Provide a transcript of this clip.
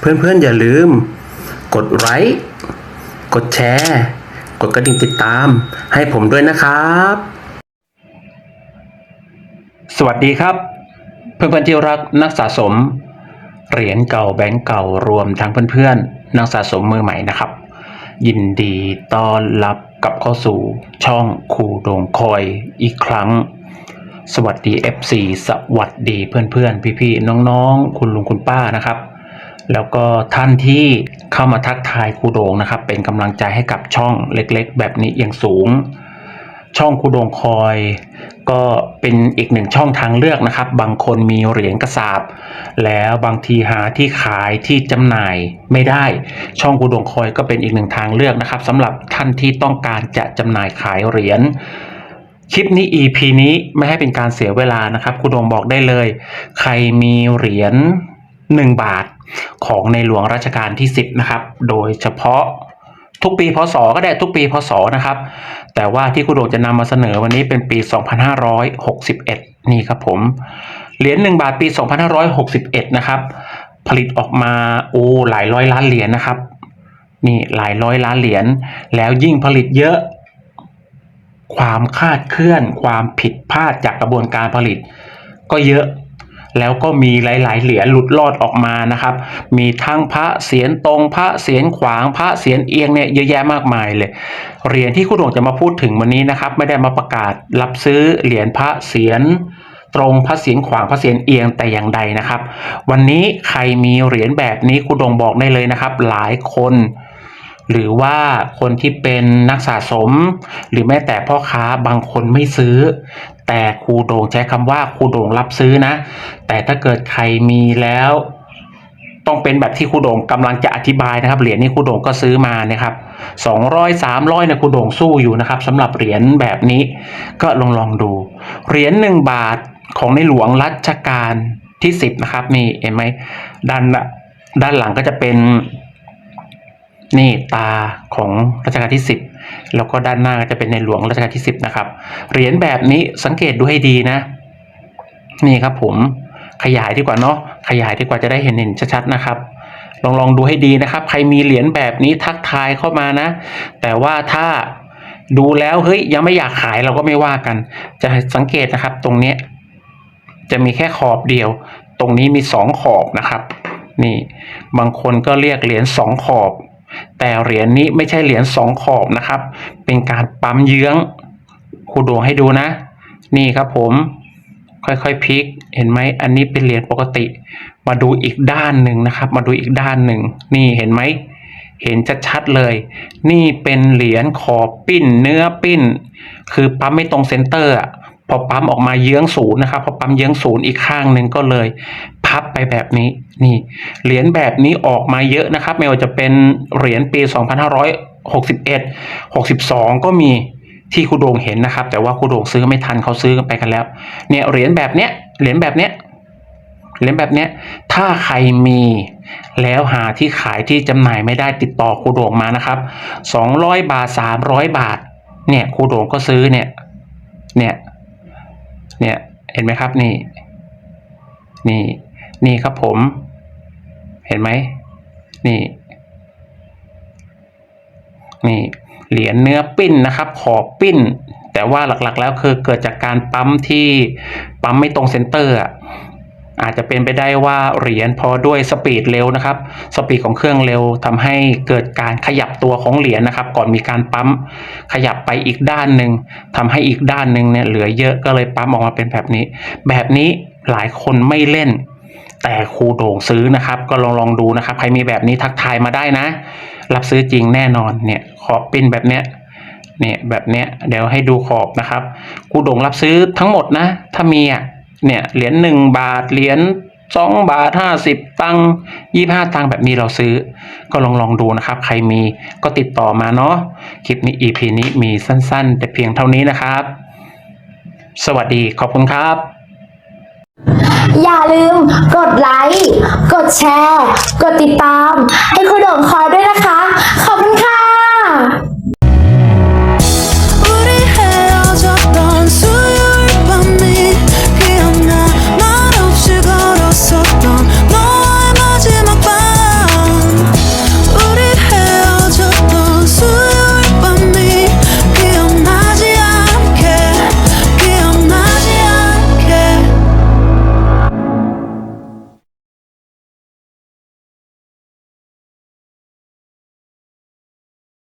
เพื่อนๆอย่าลืม กดไลค์กดแชร์ กดกระดิ่งติดตาม ให้ผมด้วยนะครับ สวัสดีครับ เพื่อนๆที่รักนักสะสม เหรียญเก่าแบงก์เก่ารวมทั้งเพื่อนๆนักสะสมมือใหม่นะครับ ยินดีต้อนรับกลับเข้าสู่ช่องคูโดงคอยอีกครั้งสวัสดี FC สวัสดีเพื่อนๆ พี่ๆ น้องๆ คุณลุงคุณป้านะครับ แล้วก็ท่านที่เข้ามาทักทายครูโดงนะครับ เป็นกำลังใจให้กับช่องเล็กๆ แบบนี้อย่างสูง ช่องครูโดงคอย ก็เป็นอีกหนึ่งช่องทางเลือกนะครับ บางคนมีเหรียญกระสาบ แล้วบางทีหาที่ขายที่จำหน่ายไม่ได้ ช่องครูโดงคอยก็เป็นอีกหนึ่งทางเลือกนะครับสำหรับท่านที่ต้องการจะจำหน่ายขายเหรียญคลิปนี้ EP นี้ไม่ให้เป็นการเสียเวลานะครับครูโดงบอกได้เลย ใครมีเหรียญ1บาท ของในหลวงรัชกาลที่ 10 นะครับ โดยเฉพาะทุกปีพศก็ได้ทุกปีพศนะครับ แต่ว่าที่ครูโดจะนำมาเสนอวันนี้เป็นปี 2561 นี่ครับผม เหรียญ1บาทปี 2561 นะครับ ผลิตออกมาโอ้หลายร้อยล้านเหรียญนะครับ นี่หลายร้อยล้านเหรียญ แล้วยิ่งผลิตเยอะ ความคาดเคลื่อน ความผิดพลาดจากกระบวนการผลิต ก็เยอะ แล้วก็มีหลาย ๆ เหรียญหลุดลอดออกมานะครับ มีทั้งพระเสียรตรงพระเสียรขวางพระเสียรเอียงเนี่ยเยอะแยะมากมายเลย เหรียญที่คุณโด่งจะมาพูดถึงวันนี้นะครับ ไม่ได้มาประกาศรับซื้อเหรียญพระเสียรตรงพระเสียรขวางพระเสียรเอียงแต่อย่างใดนะครับ วันนี้ใครมีเหรียญแบบนี้คุณดงบอกได้เลยนะครับ หลายคน หรือว่าคนที่เป็นนักสะสม หรือแม้แต่พ่อค้าบางคนไม่ซื้อ แต่ครูโด่งใช้คำว่าครูโด่งรับซื้อนะ แต่ถ้าเกิดใครมีแล้ว ต้องเป็นแบบที่ครูโด่งกำลังจะอธิบายนะครับเหรียญนี้ครูโด่งก็ซื้อมานะครับสองร้อยสามร้อยเนี่ยครูโด่งสู้อยู่นะครับสำหรับเหรียญแบบนี้ก็ลองลองดูเหรียญหนึ่งบาทของในหลวงรัชกาลที่สิบนะครับนี่เห็นไหมด้านด้านหลังก็จะเป็น นี่ตาของรัชกาลที่ 10 แล้วก็ด้านหน้าก็จะเป็นในหลวงรัชกาลที่ 10 นะครับ เหรียญแบบนี้สังเกตดูให้ดีนะ นี่ครับผมขยายดีกว่าเนาะขยายดีกว่าจะได้เห็นเห็นชัดๆนะครับ ลองลองดูให้ดีนะครับ ใครมีเหรียญแบบนี้ทักทายเข้ามานะ แต่ว่าถ้าดูแล้วเฮ้ยยังไม่อยากขายเราก็ไม่ว่ากัน จะสังเกตนะครับ ตรงเนี้ยจะมีแค่ขอบเดียว ตรงนี้มีสองขอบนะครับ นี่ บางคนก็เรียกเหรียญสองขอบ แต่เหรียญนี้ไม่ใช่เหรียญสองขอบนะครับ เป็นการปั๊มเยื้องครูโดงให้ดูนะ นี่ครับผมค่อยๆพลิก เห็นไหมอันนี้เป็นเหรียญปกติ มาดูอีกด้านหนึ่งนะครับ มาดูอีกด้านหนึ่ง นี่เห็นไหม เห็นชัดๆเลย นี่เป็นเหรียญขอบปิ้นเนื้อปิ้น คือปั๊มไม่ตรงเซนเตอร์อะ พอปั๊มออกมาเยื้องศูนย์นะครับพอปั๊มเยื้องศูนย์อีกข้างหนึ่งก็เลย พับไปแบบนี้นี่เหรียญแบบนี้ออกมาเยอะนะครับ ไม่ว่าจะเป็นเหรียญปี 2561 62 ก็มีที่ครูโดงเห็นนะครับ แต่ว่าครูโดงซื้อไม่ทันเขาซื้อกันไปกันแล้วเนี่ยเหรียญแบบเนี้ยเหรียญแบบเนี้ยเหรียญแบบเนี้ยถ้าใครมีแล้วหาที่ขายที่จำหน่ายไม่ได้ติดต่อครูโด่งมานะครับสองร้อยบาทสามร้อยบาท เนี่ยครูโด่งก็ซื้อเนี่ย เนี่ย เนี่ยเห็นไหมครับนี่ นี่นี่ครับผม เห็นไหมนี่นี่เหรียญเนื้อปิ้นนะครับ ขอบปิ้น แต่ว่าหลักๆแล้วคือเกิดจากการปั๊มที่ปั๊มไม่ตรงเซนเตอร์อะ อาจจะเป็นไปได้ว่าเหรียญพอด้วยสปีดเร็วนะครับ สปีดของเครื่องเร็วทำให้เกิดการขยับตัวของเหรียญนะครับ ก่อนมีการปั๊มขยับไปอีกด้านหนึ่งทำให้อีกด้านหนึ่งเนี่ยเหลือเยอะก็เลยปั๊มออกมาเป็นแบบนี้ แบบนี้หลายคนไม่เล่น แต่ครูโด่งซื้อนะครับ ก็ลองลองดูนะครับ ใครมีแบบนี้ทักทายมาได้นะ รับซื้อจริงแน่นอนเนี่ยขอบปิ้นแบบเนี้ยเนี่ยแบบเนี้ยเดี๋ยวให้ดูขอบนะครับครูโด่งรับซื้อทั้งหมดนะ ถ้ามีอะ เนี่ยเหรียญหนึ่งบาทเหรียญสองบาทห้าสิบตังยี่ห้าตังแบบนี้เราซื้อ ก็ลองลองดูนะครับ ใครมีก็ติดต่อมาเนาะคลิปนี้ EP นี้มีสั้นๆ แต่เพียงเท่านี้นะครับ สวัสดีขอบคุณครับ อย่าลืมกดไลค์ กดแชร์ กดติดตาม ให้คุณโด่งคอยด้วยนะคะ